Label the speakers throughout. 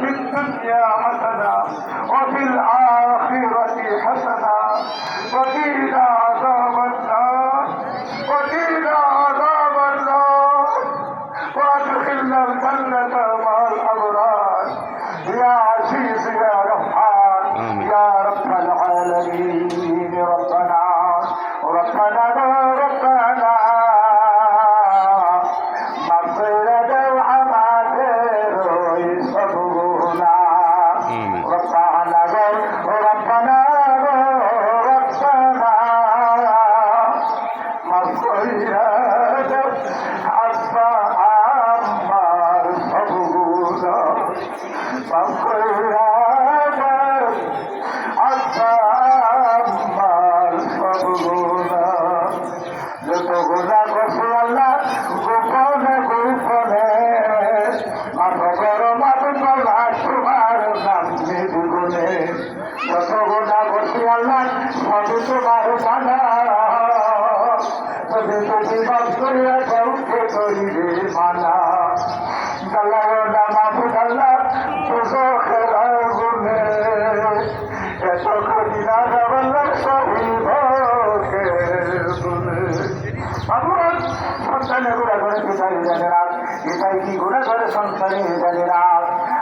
Speaker 1: في الدنيا حسنة وفي الآخرة حسنة. وقنا عذاب النار وقنا عذاب النار. وأدخلنا الجنة مع الأبرار. يا math গলা তোমার নাম নির্গুণে যত গুণা করছে আল্লাহ সবই তোমার জানা তবে তুমি বাদ করিয়া কাউকে করিবে মানা গাল্লা মাহবুদ আল্লাহ দুশো খেলা গুনে এত কঠিনা যাবার সবই ভোগে গুনে ভগবান সন্তানে গুণা করে পিতাই জানে পিতাই কি গুণা করে সন্তানে জানে না?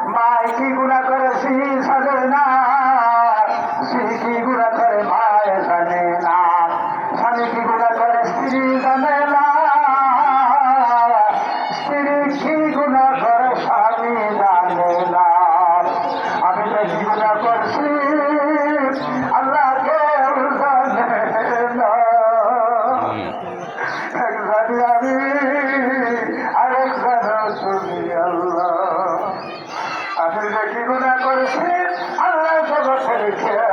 Speaker 1: মাই কি গুণা করে সি সাজে না? সি কি গুণা আল্লাহ আপনি কি গুণা করেছেন আল্লাহ জগতের কেউ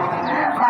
Speaker 1: Bye.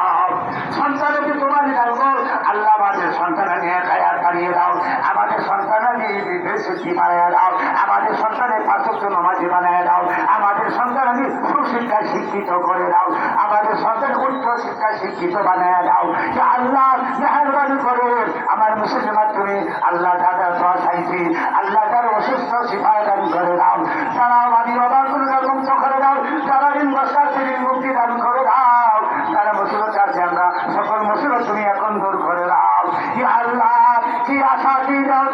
Speaker 1: সন্তানকে তোমার জানব আল্লাহ আমাদের সন্তানা নিয়ে খায়াত বানিয়ে দাও। আমাদের সন্তানা নিয়ে বিদেশি বানিয়ে দাও। আমাদের সন্তানের পাঁচত্ব নামাজি বানিয়ে দাও। আমাদের সন্তানাকে সুশিক্ষায় শিক্ষিত করে দাও। আমাদের সন্তান উচ্চ শিক্ষায় শিক্ষিত বানিয়ে দাও। আল্লাহ মেহরবানি করে, আমার মুসলমান তুমি আল্লাহ দাদা দোয়া চাইছি আল্লাহ তার অসুস্থ সিপাহ দান করে দাও তারা আমাদের অবাকুল মুক্ত করে দাও তারা ঋণ বস্তা থেকে মুক্তি দান করে দাও তারা মুসিবত আছে আমরা সকল মুসিবত তুমি এখন দূর করে দাও কি আল্লাহ কি আশা কি দাও